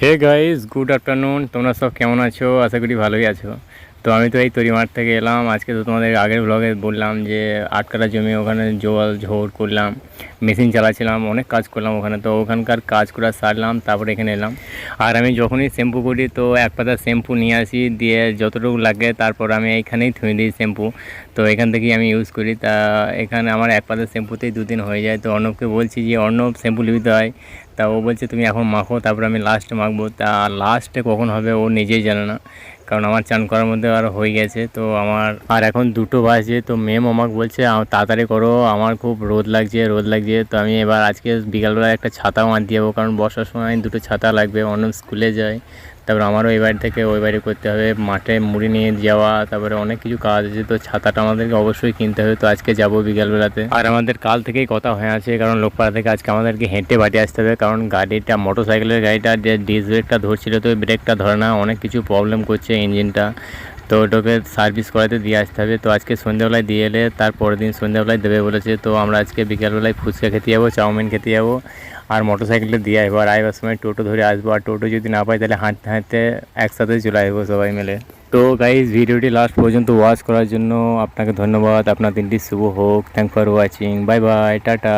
Hey guys good afternoon তোমরা সব কেমন আছো? আশা করি ভালোই আছো। তো আমি তো এই তরিমাঠ থেকে এলাম। আজকে তো তোমাদের আগের ব্লগে বললাম যে আট কাটা জমি, ওখানে জল ঝোড় করলাম, মেশিন চালাচ্ছিলাম, অনেক কাজ করলাম ওখানে। তো ওখানকার কাজ করা সারলাম, তারপরে এখানে এলাম। আর আমি যখনই শ্যাম্পু করি, তো এক পাতা শ্যাম্পু নিয়ে আসি, দিয়ে যতটুকু লাগে তারপর আমি এইখানেই ধুয়ে দিই শ্যাম্পু। তো এখান থেকেই আমি ইউজ করি। তা এখানে আমার এক পাতা শ্যাম্পুতেই দুদিন হয়ে যায়। তো অর্ণবকে বলছি যে, অর্ণব, শ্যাম্পু নিতে হয় তা ও বলছে, তুমি এখন মাখো, তারপর আমি লাস্টে মাখবো। তা লাস্টে কখন হবে ও নিজেই জানে না। কারণ আমার চান করার মধ্যে আর হয়ে গেছে, তো আমার, আর এখন দুটো বাজে, তো মেম আমাকে বলছে, "আ- তাড়াতাড়ি করো, আমার খুব রোদ লাগছে রোদ লাগছে। তো আমি এবার আজকে বিকালবেলা একটা ছাতাও আনতে যাব, কারণ বর্ষার সময় দুটো ছাতা লাগবে, অন্য স্কুলে যায়। তারপর আমারও এই বাড়ি থেকে ওই বাড়ি করতে হবে, মাঠে মুড়ি নিয়ে যাওয়া, তারপরে অনেক কিছু কাজ আছে, তো ছাতাটা আমাদেরকে অবশ্যই কিনতে হবে, তো আজকে যাব বিকালবেলাতে। আর আমাদের কাল থেকেই কথা হয়ে আছে, কারণ লোকপাড়া থেকে আজকে আমাদেরকে হেঁটে বাড়ি আসতে হবে, কারণ গাড়িটা মোটর সাইকেলের গাড়িটা, যে ডিস ব্রেকটা ধরছিল, তো ব্রেকটা ধরে না, অনেক কিছু প্রবলেম করছে ইঞ্জিনটা তো ওটাকে সার্ভিস করাতে দিয়ে আসতে হবে। তো আজকে সন্ধ্যাবেলায় দিয়ে এলে তার পরের দিন সন্ধ্যাবেলায় দেবে বলেছে। তো আমরা আজকে বিকালবেলায় ফুচকা খেতে যাব, চাউমিন খেতে যাব আর মোটর সাইকেলে দিয়ে আসব। আর আইবার সময় টোটো ধরে আসব। আর টোটো যদি না পাই তাহলে হাঁটতে হাঁটতে একসাথে চলে আসব সবাই মিলে। তো গাইজ ভিডিওটি লাস্ট পর্যন্ত ওয়াচ করার জন্য আপনাকে ধন্যবাদ। আপনার দিনটি শুভ হোক। Thank for watching bye bye tata